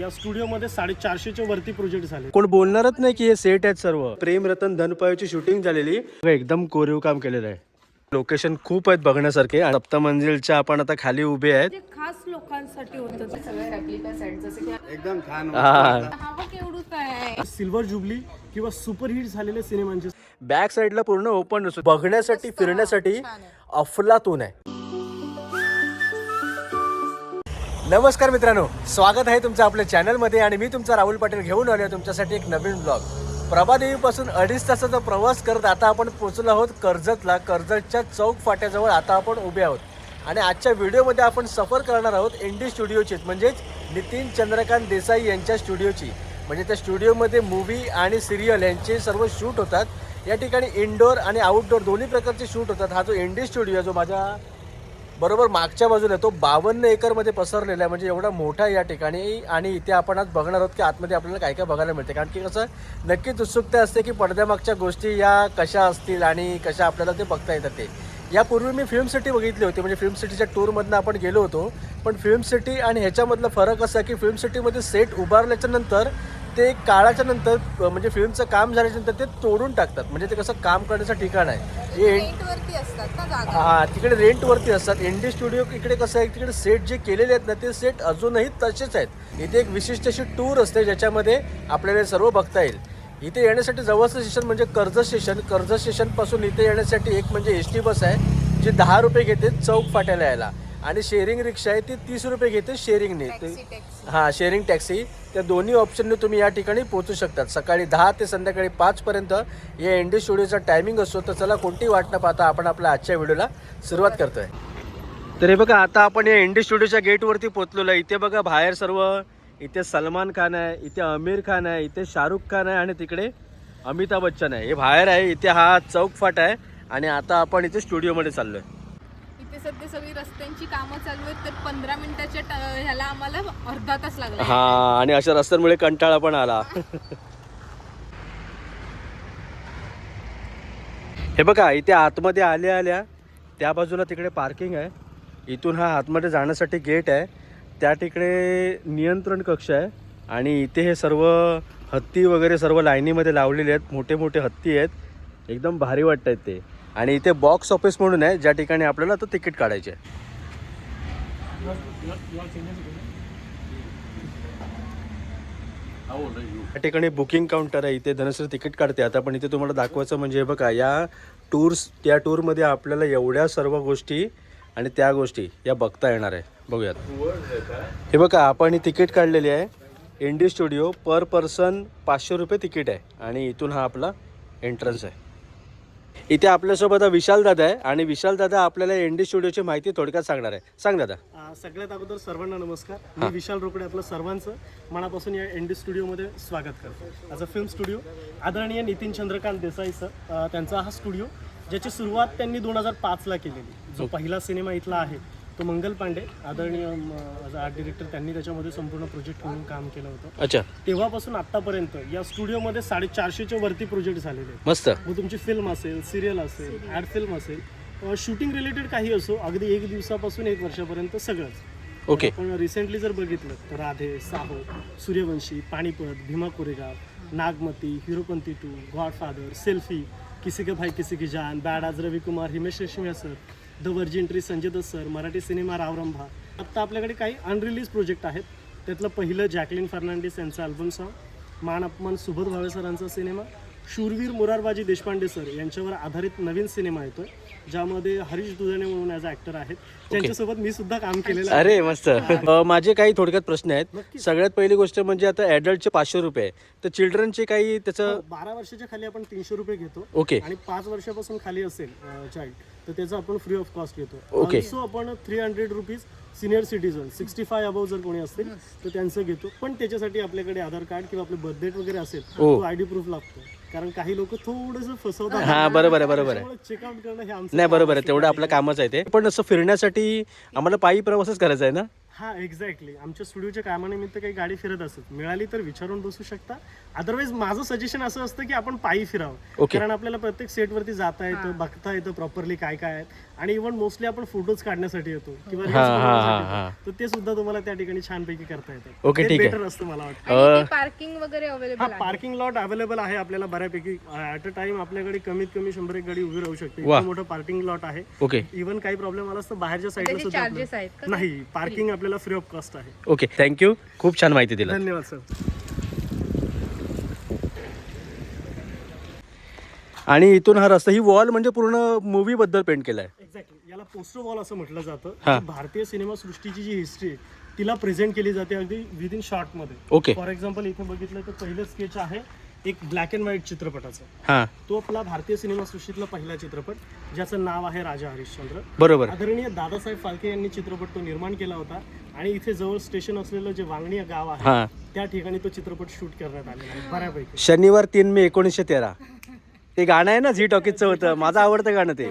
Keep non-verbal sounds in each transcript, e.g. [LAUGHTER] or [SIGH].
या स्टुडिओमध्ये साडेचारशेच्या वरती प्रोजेक्ट झाले. कोण बोलणारच नाही की हे सेट आहेत सर्व. प्रेम रतन धनपायाची शूटिंग झालेली. एकदम कोरीव काम केलेलं आहे. लोकेशन खूप आहेत बघण्यासारखे. आणि सप्त मंजिलच्या आपण आता खाली उभे आहेत. खास लोकांसाठी होतं ते. सगळे रेप्लिका सेट जसे की हा. हवं केवढूच आहे सिल्वर जुबली किंवा सुपरहिट झालेल्या सिनेमांचे बॅक साईडला पूर्ण ओपन असतो बघण्यासाठी फिरण्यासाठी अफलातून आहे. नमस्कार मित्रांनो स्वागत आहे तुमचं आपल्या चॅनलमध्ये आणि मी तुमचा राहुल पाटील घेऊन आलो आहे तुमच्यासाठी एक नवीन ब्लॉग प्रभादेवीपासून अडीच तासाचा प्रवास करत आता आपण पोचलो आहोत कर्जतला. कर्जतच्या चौक फाट्याजवळ आता आपण उभे आहोत. आणि आजच्या व्हिडिओमध्ये आपण सफर करणार आहोत इंडी स्टुडिओची म्हणजेच नितीन चंद्रकांत देसाई यांच्या स्टुडिओची. म्हणजे त्या स्टुडिओमध्ये मूवी आणि सिरियल यांचे सर्व शूट होतात. या ठिकाणी इनडोअर आणि आउटडोअर दोन्ही प्रकारचे शूट होतात. हा जो इंडी स्टुडिओ जो माझ्या बरोबर मागच्या बाजूला तो बावन्न एकरमध्ये पसरलेला आहे. म्हणजे एवढा मोठा या ठिकाणी. आणि इथे आपण आज बघणार आहोत की आतमध्ये आपल्याला काय काय बघायला मिळते. कारण की कसं नक्कीच उत्सुकता असते की पडद्यामागच्या गोष्टी या कशा असतील आणि कशा आपल्याला ते बघता येतात ते. यापूर्वी मी फिल्म सिटी बघितली होती. म्हणजे फिल्म सिटीच्या टूरमधनं आपण गेलो होतो. पण फिल्म सिटी आणि ह्याच्यामधला फरक असा की फिल्म सिटीमध्ये सेट उभारल्याच्या नंतर ते काळाच्या नंतर म्हणजे फिल्मचं काम झाल्याच्यानंतर ते तोडून टाकतात. म्हणजे ते कसं काम करण्याचं ठिकाण आहे. हे पेंट वरती असतात ना जागा. हा तिकडे रेंटवरती असतात. एनडी स्टुडिओ इकडे कसं आहे तिकडे सेट जे केलेले आहेत ना ते सेट अजूनही तसेच आहेत. इथे एक विशिष्ट अशी टूर असते ज्याच्यामध्ये आपल्याला सर्व बघता येईल. इथे येण्यासाठी जवळचं स्टेशन म्हणजे कर्जत स्टेशन कर्जत स्टेशनपासून इथे येण्यासाठी एक म्हणजे एस टी बस आहे जी दहा रुपये घेते चौक फाट्याला यायला. आणि शेअरिंग रिक्षा आहे ती तीस रुपये घेते शेअरिंगने हां शेअरिंग टॅक्सी त्या दोन्ही ऑप्शनने तुम्ही या ठिकाणी पोहोचू शकतात. सकाळी दहा ते संध्याकाळी पाचपर्यंत या एनडी स्टुडिओचा टायमिंग असतो तर चला कोणतीही वाट न पाहता आपण आपल्या आजच्या व्हिडिओला सुरुवात करतोय. तर हे बघा आता आपण या एनडी स्टुडिओच्या गेटवरती पोहोचलेलो आहे. इथे बघा बाहेर सर्व इथे सलमान खान आहे इथे आमिर खान आहे इथे शाहरुख खान आहे आणि तिकडे अमिताभ बच्चन आहे. हे बाहेर आहे इथे हा चौक फाट आहे आणि आता आपण इथे स्टुडिओमध्ये चाललोय. इथे सध्या सगळी रस्त्यांची कामं चालू आहेत तर पंधरा मिनिटाच्या ट- ह्याला आम्हाला अर्धा तास लागला. हा आणि अशा रस्त्यांमुळे कंटाळा पण आला. हे बघा इथे आतमध्ये आल्या आल्या त्या बाजूला तिकडे पार्किंग आहे. इथून हा आतमध्ये जाण्यासाठी गेट आहे. त्या तिकडे नियंत्रण कक्ष आहे. आणि इथे हे सर्व हत्ती वगैरे सर्व लाईनीमध्ये लावलेले आहेत. मोठे मोठे हत्ती आहेत. एकदम भारी वाटत आहेत ते. आणि इथे बॉक्स ऑफिस म्हणून आहे ज्या ठिकाणी आपल्याला आता तिकीट काढायचे आहे. या ठिकाणी बुकिंग काउंटर आहे इथे धनश्री तिकीट काढते. आता पण इथे तुम्हाला दाखवायचं म्हणजे हे बघा या टूर्स त्या टूरमध्ये आपल्याला एवढ्या सर्व गोष्टी आणि त्या गोष्टी या बघता येणार आहे. बघूयात. हे बघा आपण ही तिकीट काढलेली आहे. इंडी स्टुडिओ पर पर्सन पाचशे रुपये तिकीट आहे. आणि इथून हा आपला एंट्रन्स आहे. इथे आपल्यासोबत विशाल दादा आहे आणि विशाल दादा आपल्याला एनडी स्टुडिओची माहिती थोडक्यात सांगणार आहे. सांग दादा. सगळ्यात अगोदर सर्वांना नमस्कार. मी विशाल रोकडे आपलं सर्वांचं मनापासून या एनडी स्टुडिओमध्ये स्वागत करतो. ॲज अ फिल्म स्टुडिओ आदरणीय नितीन चंद्रकांत देसाई सर त्यांचा हा स्टुडिओ ज्याची सुरुवात त्यांनी दोन हजार पाचला केलेली. जो पहिला सिनेमा इथला आहे तो मंगल पांडे आदरणीय आर्ट डिरेक्टर त्यांनी त्याच्यामध्ये संपूर्ण प्रोजेक्ट म्हणून काम केलं होतं. अच्छा. तेव्हापासून आत्तापर्यंत या स्टुडिओमध्ये साडेचारशेच्या वरती प्रोजेक्ट झालेले आहेत. मस्त. मग तुमची फिल्म असेल सिरियल असेल ॲड फिल्म असेल शूटिंग रिलेटेड काही असो अगदी एक दिवसापासून एक वर्षापर्यंत सगळंच. ओके. आपण रिसेंटली जर बघितलं तर Radhe Saaho Sooryavanshi Panipat Bhima Koregaon Nagmati Heropanti two Godfather selfie Kisi Ke Bhai Kisi Ki Jaan bad आज Ravi Kumar Himesh Reshammiya sir the virgin Sanjay Dutt sir Marathi cinema Raavrambha आत्ता आपल्याकडे काही unreleased project आहेत. त्यातलं पहिलं Jacqueline Fernandes यांचं album song मान अपमान सुबोध भावे सरांचा सिनेमा शूरवीर मुरारबाजी देशपांडे सर यांच्यावर आधारित नवीन सिनेमा येतोय. ज्यामध्ये हरीश दुधाणे म्हणून ॲज ॲक्टर आहेत. त्यांच्यासोबत मी सुद्धा काम केलेलं आहे. अरे मस्त. अ, माझे काही थोडक्यात प्रश्न आहेत. सगळ्यात पहिली गोष्ट म्हणजे आता ॲडल्टचे पाचशे रुपये आहे. तर चिल्ड्रनचे काही त्याचं हो, बारा वर्षाच्या खाली आपण तीनशे रुपये घेतो. ओके आणि पाच वर्षापासून खाली असेल चाइल्ड तर त्याचं आपण फ्री ऑफ कॉस्ट घेतो. ओके. ऑल्सो आपण three hundred rupees senior citizen sixty five above जर कोणी असतील तर त्यांचं घेतो. पण त्याच्यासाठी आपल्याकडे आधार कार्ड किंवा आपले बर्थ डेट वगैरे असेल ओ. तो आयडी प्रूफ लागतो. कारण काही लोक थोडंसं फसवतात. हा बरोबर आहे बरोबर आहे. चेकआउट करणं हे आमचं नाही बरोबर आहे. तेवढं आपलं कामच आहे ते. पण असं फिरण्यासाठी आम्हाला पायी प्रवासच करायचा आहे ना? हा एक्झॅक्टली आमच्या स्टुडिओच्या कामानिमित्त काही गाडी फिरत असत. मिळाली तर विचारून बसू शकता. अदरवाईज माझं सजेशन असं असतं की आपण पायी फिरावं. Okay. कारण आपल्याला प्रत्येक सेटवरती जाता येतं बघता येतं प्रॉपरली काय काय आहेत आणि इव्हन मोस्टली आपण फोटोज काढण्यासाठी येतो. किंवा reels हा, हा, बनवण्यासाठी हा, येतो. तर ते सुद्धा तुम्हाला त्या ठिकाणी छानपैकी करता येतं. Okay, ठीक आहे. बेटर असतं मला वाटतं. पार्किंग वगैरे हा अवेलेबल आहे. पार्किंग लॉट अवेलेबल आहे आपल्याला बऱ्यापैकी. ऍट अ टाइम आपल्याकडे कमीत कमी शंभर एक गाडी उभी राहू शकते. इतकं मोठं पार्किंग लॉट आहे. ओके इव्हन काही प्रॉब्लेम आला तर बाहेरच्या साईडला त्याचे सुद्धा चार्जेस आहेत आपलं- का? नाही पार्किंग आपल्याला फ्री ऑफ कॉस्ट आहे. ओके थँक्यू खूप छान माहिती दिला धन्यवाद सर आणि इथून हा रस्ता ही वॉल म्हणजे पूर्ण मूवी बद्दल पेंट केलाय. एक्झॅक्टली याला पोस्टर वॉल असं म्हटलं जातं. हा. भारतीय सिनेमा सृष्टीची जी हिस्ट्री आहे तिला प्रेझेंट केली जाते अगदी विदिन शॉर्टमध्ये. ओके फॉर एक्झाम्पल इथे बघितलं तर पहिलं स्केच आहे एक ब्लॅक अँड व्हाईट चित्रपटाचं. हां. तो आपला भारतीय सिनेमा सृष्टीतला पहिला चित्रपट ज्याचं नाव आहे राजा हरिश्चंद्र. बरोबर. आदरणीय दादासाहेब फाळके यांनी चित्रपट तो निर्माण केला होता आणि इथे जवळ स्टेशन असलेलं जे वांगणी गाव आहे हां. त्या ठिकाणी तो चित्रपट शूट करण्यात आलेला आहे बऱ्यापैकी. शनिवार तीन मे एकोणीसशे तेरा. ते गाणं आहे ना झी टॉकीजचं होतं. माझं आवडतं गाणं ते.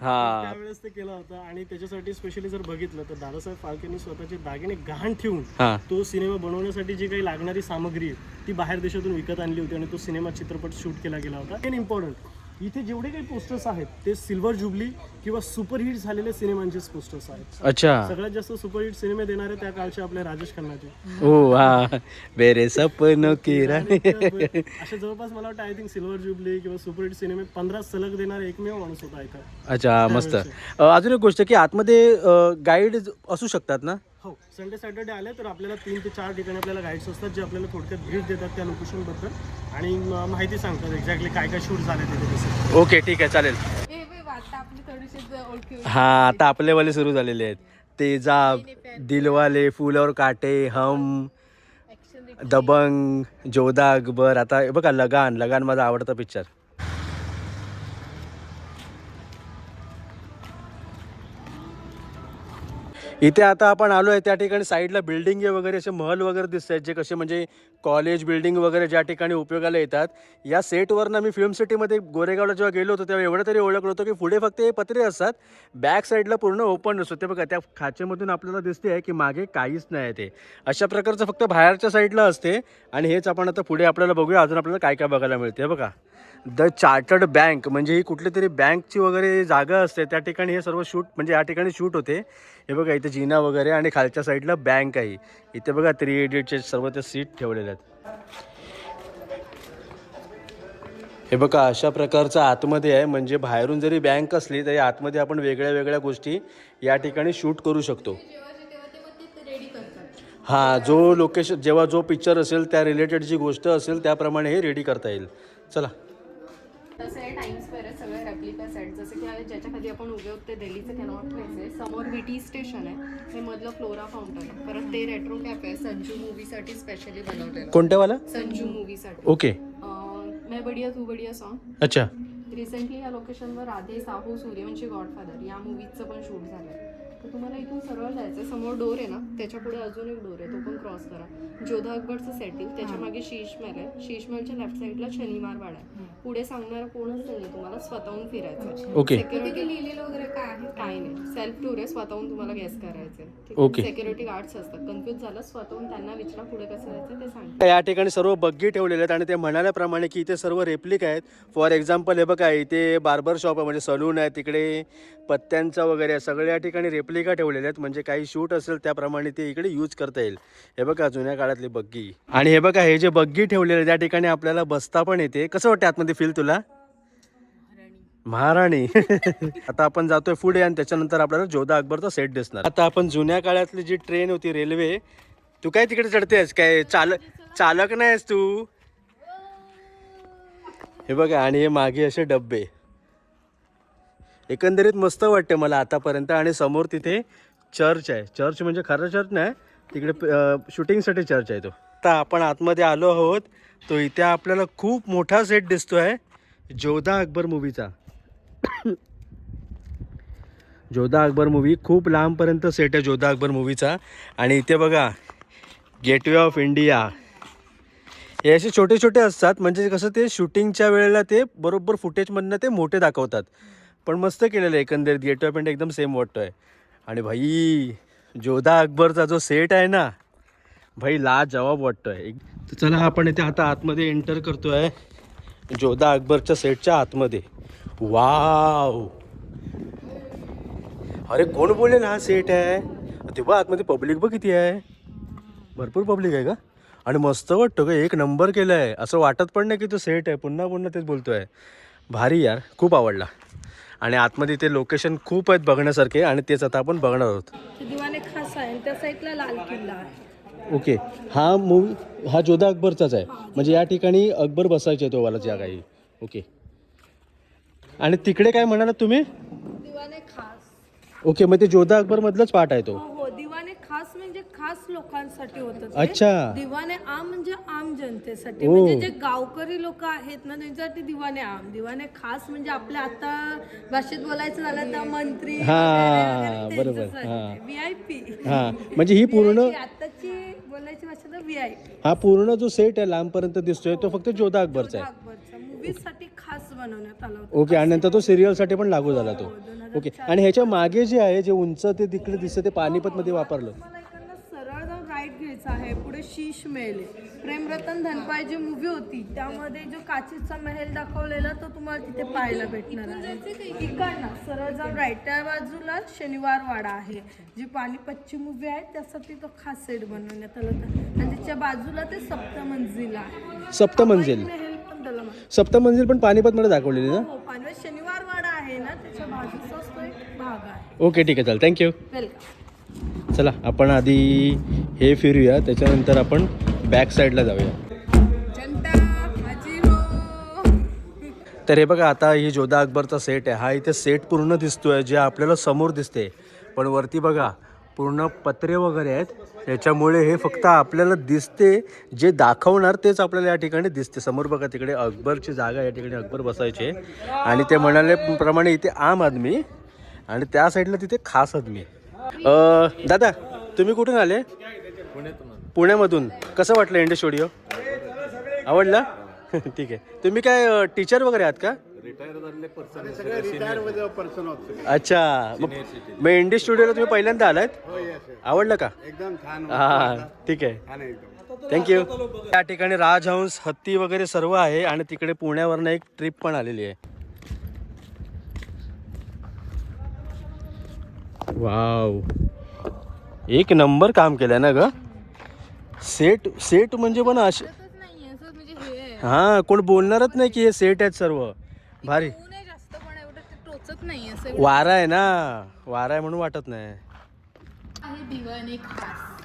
हा. त्यावेळेस ते केलं होतं आणि त्याच्यासाठी स्पेशली जर बघितलं तर दादासाहेब फाळकेंनी स्वतःचे दागिने गहाण ठेवून हा. तो सिनेमा बनवण्यासाठी जी काही लागणारी सामग्री आहे ती बाहेर देशातून विकत आणली होती आणि तो सिनेमा चित्रपट शूट केला गेला होता. मेन इम्पॉर्टंट इथे जेवढे काही पोस्टर्स आहेत ते सिल्वर जुबली किंवा सुपरहिट झालेल्या सिनेमांचेच पोस्टर्स आहेत. अच्छा. सगळ्यात जास्त सुपरहिट सिनेमे देणारे त्या काळचे आपले राजेश खन्नाचे ओ हा. बेरे सपनो की राणी. [LAUGHS] अशा जवळपास मला वाटतं आय थिंक सिल्वर जुबली किंवा सुपरहिट सिनेमे पंधरा सलग देणारा एकमेव माणूस होता इथं. अच्छा मस्त. अजून एक गोष्ट की आतमध्ये गाईड असू शकतात ना? हो संडे सॅटर्डे आले तर आपल्याला तीन ते चार ठिकाणी आपल्याला गाईड्स असतात जे आपल्याला थोडक्यात ब्रीफ देतात त्या लोकेशनबद्दल आणि माहिती सांगतात एक्झॅक्टली काय काय शूट झाले तिथे कसं ओके ठीक आहे चालेल. हा आता आपलेवाले सुरू झालेले आहेत. तेजाब दिलवाले फुल और काटे हम दबंग जोधा अकबर. आता हे बघा लगान लगान माझा आवडता पिक्चर इथे आता आपण आलो आहे त्या ठिकाणी साईडला बिल्डिंग वगैरे असे महल वगैरे दिसत आहेत जे कसे म्हणजे कॉलेज बिल्डिंग वगैरे ज्या ठिकाणी उपयोगाला येतात. या सेटवरनं मी फिल्म सिटीमध्ये गोरेगावला जेव्हा गेलो होतो तेव्हा एवढं तरी ओळखलं होतं की पुढे फक्त हे पत्रे असतात. बॅक साईडला पूर्ण ओपन असतो ते बघा त्या खाचेमधून आपल्याला दिसते आहे की मागे काहीच नाही आहे ते. अशा प्रकारचं फक्त बाहेरच्या साईडला असते. आणि हेच आपण आता पुढे आपल्याला बघूया. अजून आपल्याला काय काय बघायला मिळते बघा. द चार्टर्ड बँक म्हणजे ही कुठली तरी बँकची वगैरे जागा असते त्या ठिकाणी हे सर्व शूट म्हणजे या ठिकाणी शूट होते. हे बघा इथे जिना वगैरे आणि खालच्या साईडला बँक आहे. इथे बघा थ्री इडियटचे सर्व ते सीट ठेवलेले आहेत. हे बघा अशा प्रकारचं आतमध्ये आहे. म्हणजे बाहेरून जरी बँक असली तरी आतमध्ये आपण वेगळ्या वेगळ्या गोष्टी या ठिकाणी शूट करू शकतो. हां जो लोकेशन जेव्हा जो पिक्चर असेल त्या रिलेटेड जी गोष्ट असेल त्याप्रमाणे हे रेडी करता येईल. चला. तसं आहे टाइम स्क्वेअर आहे सगळे रेप्लिका सेट जसं की ज्याच्या खाली आपण उभे होते दिल्लीचं कॅनॉट प्लेस आहे. समोर विटी स्टेशन आहे. हे मधलं फ्लोरा फाउंटन आहे. परत ते रेट्रो कॅफे आहे. संजू मूवीसाठी स्पेशली बनवलेलं कोणत्यावाला संजू मूवीसाठी ओके मैं बडिया तू बडिया सॉन्ग अच्छा. रिसेंटली या लोकेशनवर राधे साहू सूर्यवंशी गॉडफादर या मूवीचं पण शूट झालं तर तुम्हाला इथून सरळ जायचं समोर डोर आहे ना त्याच्या पुढे अजून एक डोर आहे. तो पण क्रॉस करा. जोधा अकबरचं सेटिल त्याच्यामागे शीश महल आहे. शीश महलच्या लेफ्ट साईडला शनिवार वाडा आहे पुढे सांगणारा कोणच नाही तुम्हाला स्वतःहून फिरायचं ओके सिक्युरिटी लिहिलेलं वगैरे काय आहे? काय नाही. सेल्फ टूर आहे. स्वतःहून तुम्हाला गेस करायचं Okay. सिक्युरिटी गार्ड्स असतात. कन्फ्युज झालं स्वतःहून त्यांना विचारा पुढे कसं जायचं ते सांग या ठिकाणी सर्व बग्गी ठेवलेले आहेत आणि ते म्हणाल्याप्रमाणे की इथे सर्व रेप्लिक आहेत. फॉर एक्झाम्पल हे बघा इथे बार्बर शॉप आहे म्हणजे सलून आहे तिकडे पत्त्यांचा वगैरे. सगळ्या ठिकाणी रेप्लिका ठेवलेल्या आहेत. म्हणजे काही शूट असेल त्याप्रमाणे ते इकडे यूज करता येईल. हे बघा जुन्या काळातली बग्गी. आणि हे बघा हे जे बग्गी ठेवलेले त्या ठिकाणी आपल्याला बसता पण येते. कसं वाटतं आतमध्ये फील तुला? महाराणी. [LAUGHS] आता आपण जातोय पुढे आणि त्याच्यानंतर आपल्याला जोधा अकबरचा सेट दिसणार. आता आपण जुन्या काळातली जी ट्रेन होती रेल्वे तू काय तिकडे चढतेस? काय चालक चालक नाहीस तू? हे बघा आणि हे मागे असे डब्बे. एकंदरीत मस्त वाटते मला आतापर्यंत आणि समोर तिथे चर्च आहे. चर्च म्हणजे खरं चर्च नाही तिकडे शूटिंगसाठी चर्च आहे तो. आता आपण आतमध्ये आलो आहोत तो इथे आपल्याला खूप मोठा सेट दिसतो आहे जोधा अकबर मूवीचा जोधा अकबर मूवी खूप लांबपर्यंत सेट आहे जोधा अकबर मूवीचा आणि इथे बघा गेटवे ऑफ इंडिया हे असे छोटे छोटे असतात. म्हणजे कसं ते शूटिंगच्या वेळेला ते बरोबर फुटेजमधनं ते मोठे दाखवतात. पण मस्त केलेलं आहे एकंदरीत. गेटवे ऑफ एकदम सेम वाटतो आहे आणि भाई जोधा अकबरचा जो सेट आहे ना भाई ला जवाब वाटतोय. एक- तर चला आपण इथे आता आतमध्ये एंटर करतोय. जोधा अकबरच्या सेटच्या आतमध्ये. वाव अरे कोण बोलेल हा सेट आहे? तेव्हा आतमध्ये पब्लिक बघ किती आहे. भरपूर पब्लिक आहे का? आणि मस्त वाटतं का एक नंबर केलं आहे असं वाटत पण नाही की तो सेट आहे. पुन्हा पुन्हा तेच बोलतोय. भारी यार खूप आवडला. आणि आतमध्ये ते लोकेशन खूप आहेत बघण्यासारखे आणि तेच आता आपण बघणार आहोत. दिवाने खास आहे त्या साईडला लाल किल्ला आहे. ओके हा मूवी हा जोधा अकबरचाच आहे. म्हणजे या ठिकाणी अकबर बसायचे तो वाला जागा आहे ओके. आणि तिकडे काय म्हणालात तुम्ही? ओके मग ते जोधा अकबर मधलाच पार्ट आहे तो हो दिवाने खास म्हणजे खास लोकांसाठी होतं ते. अच्छा. दिवाने आम म्हणजे आम जनतेसाठी. ओ. म्हणजे जे गावकरी लोक आहेत ना त्यांच्यासाठी दिवाने आम. दिवाने खास म्हणजे आपल्या आता भाषेत बोलायचं झालं तर मंत्री हा, बरोबर, हा. व्ही आय पी हा. म्हणजे ही पूर्ण आताची बोलायची भाषा तर व्ही आय हा पूर्ण जो सेट आहे लांबपर्यंत दिसतोय तो फक्त जोधा अकबरचा आहे. अकबरचा. साठी खास बनवण्यात आला होता. ओके आणि नंतर तो सिरियलसाठी पण लागू झाला तो. ओके. आणि ह्याच्या मागे जे आहे जे उंच ते तिकडे दिसतं ते पानिपतमध्ये वापरलं. घ्यायचा आहे. पुढे शीश महल आहे प्रेमरतन धनपाय जी मूवी होती. त्यामध्ये जो काचेचा महल दाखवलेला तो तुम्हाला तिथे पाहायला भेटणार आहे. इकडनं सरळ जाऊन राईट त्या बाजूला शनिवार वाडा आहे. जी पानिपतची मूवी आहे त्यासाठी तो खास सेट बनवण्यात आला होता. आणि त्याच्या बाजूला ते सप्तमंजिला आहे. सप्तमंजिल. महल पण त्याला म्हणतात. सप्तमंजिल पण पानिपतमध्ये दाखवलेली ना? हो पानवत शनिवार वाडा आहे ना त्याच्या बाजूचाच तो एक भाग आहे. ओके ठीक आहे चालेल. थँक्यू वेलकम चला आपण आधी हे फिरूया त्याच्यानंतर आपण बॅक साईडला जाऊया. तर हे बघा आता ही जोधा अकबरचा सेट आहे. हा इथे सेट पूर्ण दिसतोय जे आपल्याला समोर दिसते. पण वरती बघा पूर्ण पत्रे वगैरे आहेत. त्याच्यामुळे हे फक्त आपल्याला दिसते जे दाखवणार तेच आपल्याला या ठिकाणी दिसते. समोर बघा तिकडे अकबरची जागा या ठिकाणी अकबर बसायचे. आणि ते म्हणाले प्रमाणे इथे आम आदमी आणि त्या साईडला तिथे खास आदमी. दादा तुम्ही कुठून आले? पुण्यामधून. कसं वाटलं इंडे स्टुडिओ? आवडला? [LAUGHS] ठीक आहे. तुम्ही काय टीचर वगैरे आहात का? अच्छा. मग मग इंडी स्टुडिओला तुम्ही पहिल्यांदा आलात? आवडलं का? एकदम छान हा ठीक आहे. थँक्यू त्या ठिकाणी राजहंस हत्ती वगैरे सर्व आहे आणि तिकडे पुण्यावरनं एक ट्रिप पण आलेली आहे. वाव एक नंबर काम केलंय ना ग? सेट सेट म्हणजे पण असे म्हणजे हे कोण बोलणारच नाही की हे सेट आहेत सर्व. भारी. ते वारा आहे ना. वारा आहे म्हणून वाटत नाही.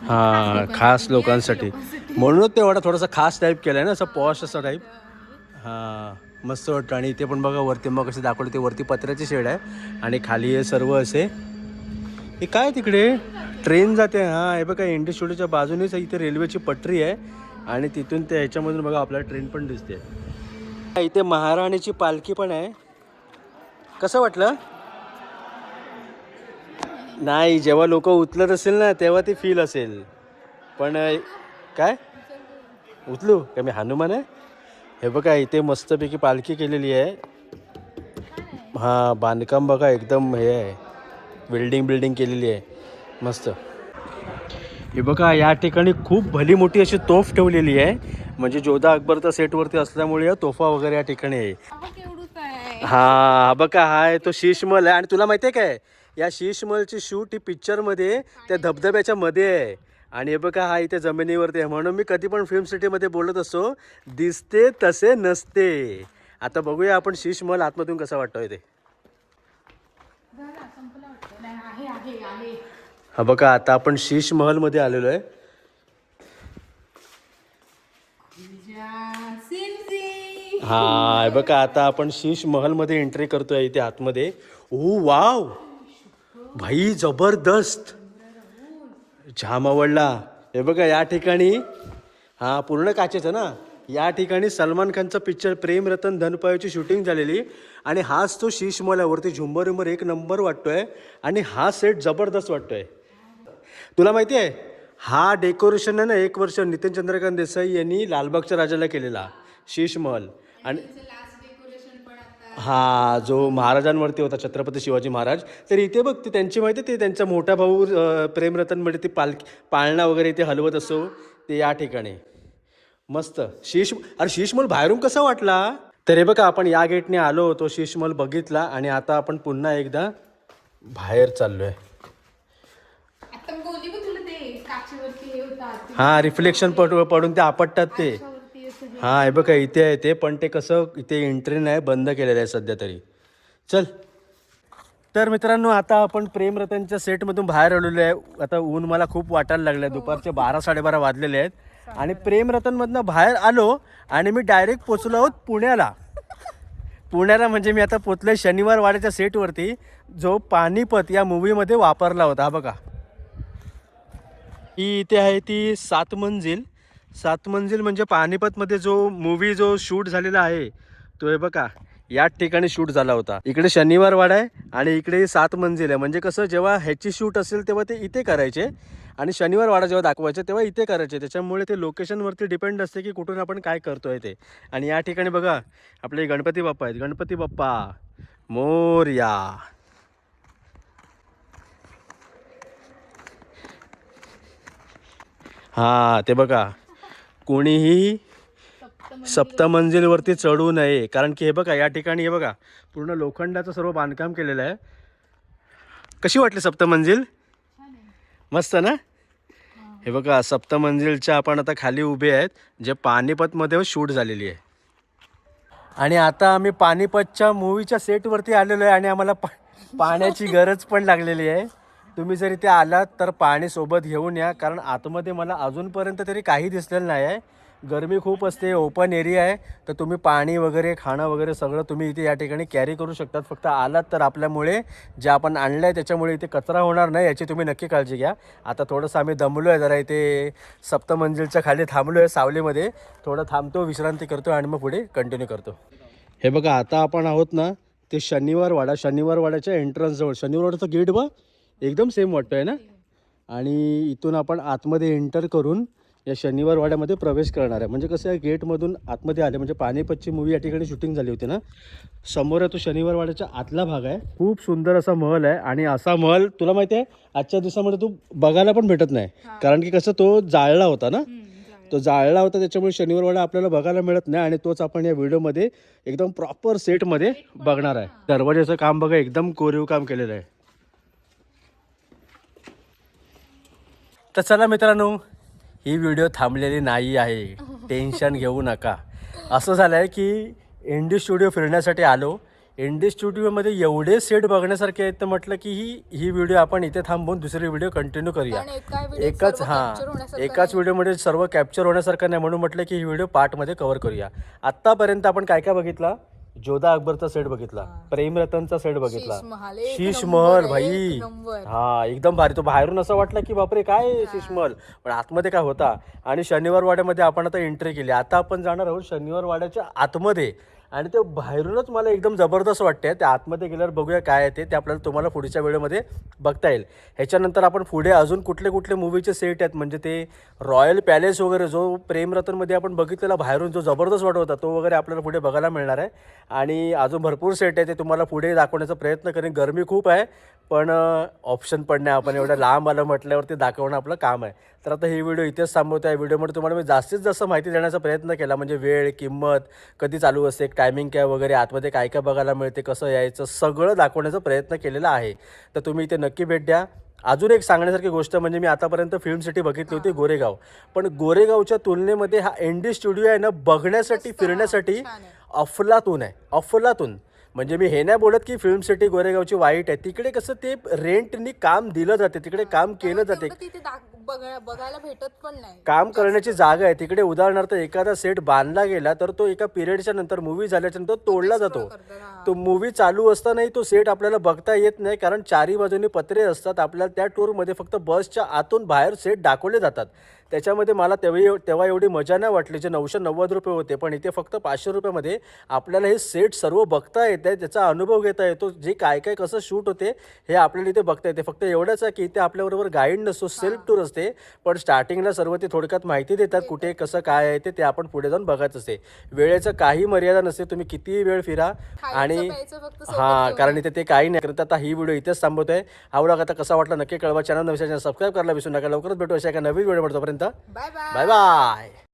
हा खास लोकांसाठी. म्हणूनच तेवढा थोडासा खास टाईप केलाय ना असं पॉश असा टाईप हा मस्त वाटतं. आणि इथे पण बघा वरती मग कसे दाखवलं ते वरती पत्र्याचे शेड आहे. आणि खाली हे सर्व असे हे काय तिकडे? ट्रेन जाते हा. हे बघा इंडी स्टुडिओच्या बाजूनेच इथे रेल्वेची पटरी आहे. आणि तिथून ते ह्याच्यामधून बघा आपल्याला ट्रेन पण दिसते. इथे महाराणीची पालखी पण आहे. कसं वाटलं? नाही जेव्हा लोक उचलत असेल ना तेव्हा ते फील असेल. पण काय? उचलू का मी हनुमान आहे? हे बघा इथे मस्तपैकी पालखी केलेली आहे. हां बांधकाम बघा एकदम हे आहे. बिल्डिंग बिल्डिंग केलेली आहे. मस्त. हे बघा या ठिकाणी खूप भली मोठी अशी तोफ ठेवलेली आहे. म्हणजे जोधा अकबरचा सेटवरती असल्यामुळे या तोफा वगैरे या ठिकाणी आहे. हा हा बघा हा आहे तो शीशमल आहे. आणि तुला माहिती आहे काय? या शीशमलची शूट ही पिक्चरमध्ये त्या धबधब्याच्या मध्ये आहे. आणि हे बघा हा इथे जमिनीवरती आहे. म्हणून मी कधी पण फिल्म सिटीमध्ये बोलत असतो दिसते तसे नसते. आता बघूया आपण शीशमल आतमधून कसा वाटतोय ते आहे आहे आहे हा बघा आता आपण शीश महलमध्ये आलेलो आहे. सिमसी हा हे बघा आता आपण शीश महलमध्ये एंट्री करतोय इथे आतमध्ये. Oh wow! भाई जबरदस्त! जाम आवडला हे बघा या ठिकाणी हा पूर्ण काचेचं ना? या ठिकाणी सलमान खानचं पिक्चर प्रेम रतन धनपायोची शूटिंग झालेली. आणि हाच तो शीश महल झुंबर उंबर एक नंबर वाटतोय. आणि हा सेट जबरदस्त वाटतोय. तुला माहिती आहे हा डेकोरेशन आहे ना एक वर्ष नितीन चंद्रकांत देसाई यांनी लालबागच्या राजाला केलेला शीश महल आणि हा जो महाराजांवरती होता छत्रपती शिवाजी महाराज. तर इथे बघ ते त्यांची माहिती आहे ते त्यांचा मोठा भाऊ प्रेमरतनमध्ये ते पालखी पाळणा वगैरे इथे हलवत असो ते या ठिकाणी. मस्त. शीश अरे शीशमल बाहेरून कसा वाटला? तर हे बघा आपण या गेटने आलो होतो शीशमल बघितला आणि आता आपण पुन्हा एकदा बाहेर चाललोय. आता तुला ते काचेवरती हे होतात हा रिफ्लेक्शन पड पडून ते आपटतात ते. हे. हा हे बघा इथे आहे ते पण ते कसं इथे एंट्री नाही बंद केलेलं आहे सध्या तरी. चल. तर मित्रांनो आता आपण प्रेमरतनच्या सेटमधून बाहेर आलेलो आहे. आता ऊन मला खूप वाटायला लागलं आहे दुपारचे बारा साडेबारा वाजलेले आहेत. आणि प्रेमरतनमधनं बाहेर आलो आणि मी डायरेक्ट पोचलो आहोत पुण्याला. पुण्याला म्हणजे मी आता पोचलोय शनिवार वाड्याच्या सेटवरती जो पानिपत या मूवीमध्ये वापरला होता. हा बघा. ही इथे आहे ती सात मंजिल. सात मंजिल म्हणजे पानिपतमध्ये जो मूवी जो शूट झालेला आहे तो हे बघा याच ठिकाणी शूट झाला होता. इकडे शनिवार वाडा आहे आणि इकडे सात मंजिल आहे. म्हणजे कसं जेव्हा ह्याची शूट असेल तेव्हा ते इथे करायचे. आणि शनिवार वाडा जेव्हा दाखवायचे तेव्हा इथे करायचे. त्याच्यामुळे ते लोकेशनवरती डिपेंड असते की कुठून आपण काय करतोय ते. आणि या ठिकाणी बघा आपले गणपती बाप्पा आहेत. गणपती बाप्पा मोरया. हां ते बघा. कोणीही सप्तमंजिलवरती चढू नये. कारण की हे बघा या ठिकाणी हे बघा पूर्ण लोखंडाचं सर्व बांधकाम केलेलं आहे. कशी वाटली सप्तमंजिल मस्त ना? हे बघा सप्तमंजिलच्या आपण आता खाली उभे आहेत जे पानिपतमध्ये शूट झालेली आहे. आणि आता आम्ही पानिपतच्या मूवीच्या सेटवरती आलेलो आहे आणि आम्हाला पा पाण्याची गरज पण लागलेली आहे. तुम्ही जर इथे आलात तर पाणी सोबत घेऊन या कारण आतमध्ये मला अजूनपर्यंत तरी काही दिसलेलं नाही आहे. गरमी खूप असते ओपन एरिया आहे तर तुम्ही पाणी वगैरे खाणं वगैरे सगळं तुम्ही इथे या ठिकाणी कॅरी करू शकतात. फक्त आलात तर आपल्यामुळे जे आपण आणलं आहे त्याच्यामुळे इथे कचरा होणार नाही याची तुम्ही नक्की काळजी घ्या. आता थोडंसं आम्ही दमलो आहे जरा इथे सप्तमंजिलच्या खाली थांबलो आहे सावलीमध्ये. थोडं थांबतो विश्रांती करतो आणि मग पुढे कंटिन्यू करतो. हे बघा आता आपण आहोत ना ते शनिवार वाडा शनिवार वाड्याच्या एंट्रन्सजवळ शनिवार वाड्याचं गेट बघ. एकदम सेम वाटतो आहे ना? आणि इथून आपण आतमध्ये एंटर करून या शनिवार वाड्यामध्ये प्रवेश करणार आहे. म्हणजे कसं आहे गेटमधून आतमध्ये आले म्हणजे पानिपतची मूवी या ठिकाणी शूटिंग झाली होती ना? समोर आहे तो शनिवार वाड्याचा आतला भाग आहे. खूप सुंदर असा महल आहे आणि असा महल तुला माहिती आहे आजच्या दिवसामध्ये तू बघायला पण भेटत नाही. कारण की कसं तो जाळला होता ना? तो जाळला होता त्याच्यामुळे शनिवार वाडा आपल्याला बघायला मिळत नाही आणि तोच आपण या व्हिडिओमध्ये एकदम प्रॉपर सेटमध्ये बघणार आहे. दरवाजाचं काम बघा एकदम कोरीव काम केलेलं आहे. तर चला मित्रांनो ही व्हिडिओ थांबलेली नाही आहे. टेन्शन घेऊ नका. असं झालं आहे की इंडी स्टुडिओ फिरण्यासाठी आलो. इंडी स्टुडिओमध्ये एवढे सेट बघण्यासारखे आहेत तर म्हटलं की ही ही व्हिडिओ आपण इथे थांबवून दुसरी व्हिडिओ कंटिन्यू करूया. एकाच हां एकाच व्हिडिओमध्ये सर्व कॅप्चर होण्यासारखं नाही म्हणून म्हटलं की ही व्हिडिओ पार्टमध्ये कव्हर करूया. आत्तापर्यंत आपण काय काय बघितला? जोधा अकबरचा सेट बघितला. प्रेमरतनचा सेट बघितला. शीश महल भाई. हा एकदम भारी. तो बाहेरून असं वाटलं की बापरे काय शीश महल? पण आतमध्ये काय होता? आणि शनिवार वाड्यामध्ये आपण आता एंट्री केली. आता आपण जाणार आहोत शनिवार वाड्याच्या आतमध्ये. आणि ते बाहेरूनच मला एकदम जबरदस्त वाटते ते आतमध्ये गेल्यावर बघूया काय आहे ते. ते आपल्याला तुम्हाला पुढच्या वेळेमध्ये बघता येईल. ह्याच्यानंतर आपण पुढे अजून कुठले कुठले मूवीचे सेट आहेत? म्हणजे ते रॉयल पॅलेस वगैरे जो प्रेमरतनमध्ये आपण बघितलेला बाहेरून जो जबरदस्त वाटत होता तो वगैरे आपल्याला पुढे बघायला मिळणार आहे. आणि अजून भरपूर सेट आहे ते तुम्हाला पुढे दाखवण्याचा प्रयत्न करेन. गरमी खूप आहे. पण ऑप्शन पण नाही. आपण एवढं लांब आलं म्हटल्यावरती दाखवणं आपलं काम आहे. तर आता ही व्हिडिओ इथेच थांबवतो. आहे व्हिडिओमध्ये तुम्हाला मी जास्तीत जास्त माहिती देण्याचा प्रयत्न केला. म्हणजे वेळ किंमत कधी चालू असते टायमिंग काय वगैरे आतमध्ये काय काय बघायला मिळते कसं यायचं सगळं दाखवण्याचा प्रयत्न केलेला आहे. तर तुम्ही इथे नक्की भेट द्या. अजून एक सांगण्यासारखी गोष्ट म्हणजे मी आतापर्यंत फिल्म सिटी बघितली होती गोरेगाव. पण गोरेगावच्या तुलनेमध्ये हा एनडी स्टुडिओ आहे ना बघण्यासाठी फिरण्यासाठी अफलातून आहे. अफलातून. म्हणजे मी हे नाही बोलत की फिल्म सिटी गोरेगावची वाईट आहे. तिकडे कसं ते रेंटनी काम दिलं जाते तिकडे काम केलं जाते. बघायला भेटत पण नाही. काम करण्याची जागा आहे. तिकडे उदाहरणार्थ एखादा सेट बांधला गेला तर तो एका पिरियडच्या नंतर मूवी झाल्याच्यानंतर तोडला जातो. तो मूवी चालू असतानाही तो सेट आपल्याला बघता येत नाही कारण चारी बाजूनी पत्रे असतात. आपल्याला त्या टूरमध्ये फक्त बसच्या आतून बाहेर सेट दाखवले जातात. त्याच्यामध्ये मला तेव्हा तेव्हा एवढी मजा नाही वाटली जे नऊशे नव्वद रुपये होते. पण इथे फक्त पाचशे रुपयामध्ये आपल्याला हे सेट सर्व बघता येत आहे त्याचा अनुभव घेता येतो जे काय काय कसं शूट होते हे आपल्याला इथे बघता येते. फक्त एवढंच आहे की इथे आपल्याबरोबर गाईड नसतो सेल्फ टूर असते पण स्टार्टिंगला सर्व ते थोडक्यात माहिती देतात कुठे कसं काय आहे ते ते आपण पुढे जाऊन बघायचं असते. वेळेचं काही मर्यादा नसते तुम्ही कितीही वेळ फिरा आणि हां कारण इथे ते काही नाही. करत आता ही व्हिडिओ इथेच थांबवतोय. हा व्लॉग आता कसा वाटला नक्की कळवा. चॅनल नवीन सबस्क्राईब करायला विसरू नका. लवकरच भेटू अशा एका नवीन व्हिडिओ 감사합니다. 바이바이. 바이바이.